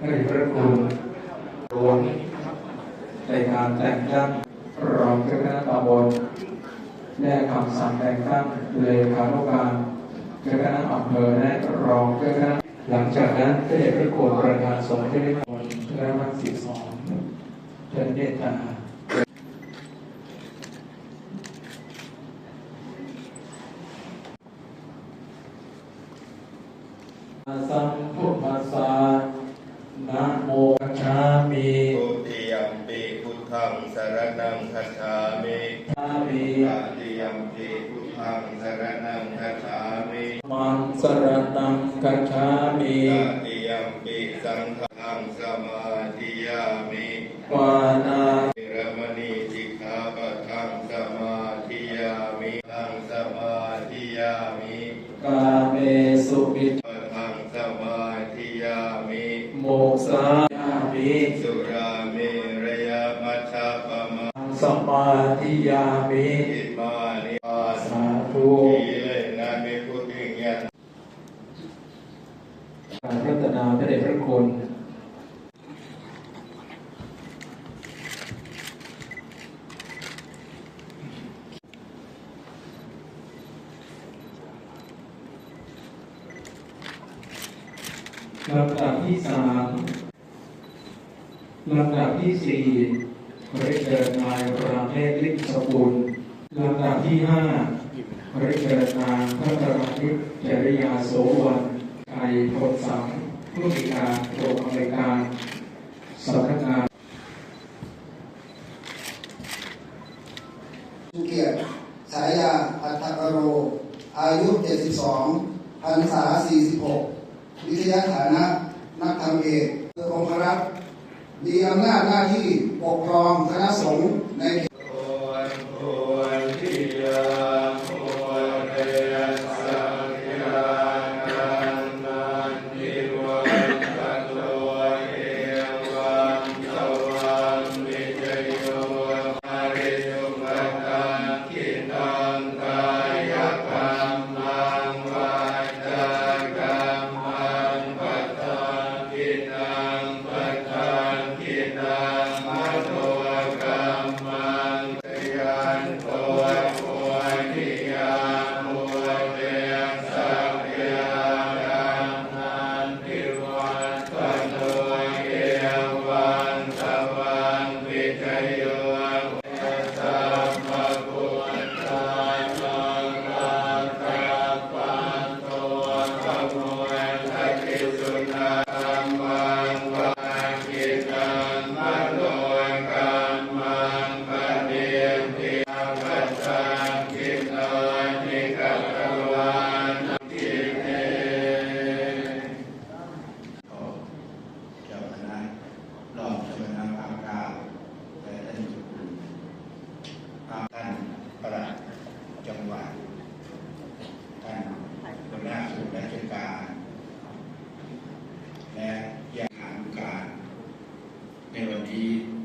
ให้พระคุณหลวงในการแต่งตั้งรองเจ้าคณะตำบลและคำสั่งแต่งตั้งเลขานุการเจ้าคณะอำเภอและรองเจ้าคณะหลังจากนั้นพระเดชพระคุณประธานสงฆ์ได้มนต์และมักสิบสองเชิญเดชตาสัมพุทธัสสะ ติพุทธังสรณังคัจฉามิมังสรณังกัจฉามิตติยัมปีสังฆังสมาธิยามิวานาเวรมณีสิกขาปะทังสมาธิยามิทังสมาธิยามิกาเมสุมิปะทังสมาธิยามิโมกสายามิสุราเมรยมัชฌะปะมาสมาธิยามิอิมา ธุทีเลยนะมีพุทธิยันการรัตนาพระเดชพระคุณลำดับที่สามลำดับที่สี่ขอได้เชิญนายรามเมศลิมสกุลลำดับที่ห้า ขอได้เชิญนางพัทรยุทธจริยาโสวันไทยพลสังผู้มีการโรงอำนวยกาสำนักงานสุเกียรติฉายาอัตถกโร อายุ 72พรรษา 46 วิทยาฐานะ นักธรรมเอกองครักษ์มีอำนาจหน้าที่ปกครองคณะสงฆ์ในเข และท่านจุกุลภาคท่านประหลัดจังหวัดท่านหัวหน้าส่วนราชการและยาขานุการในวันนี้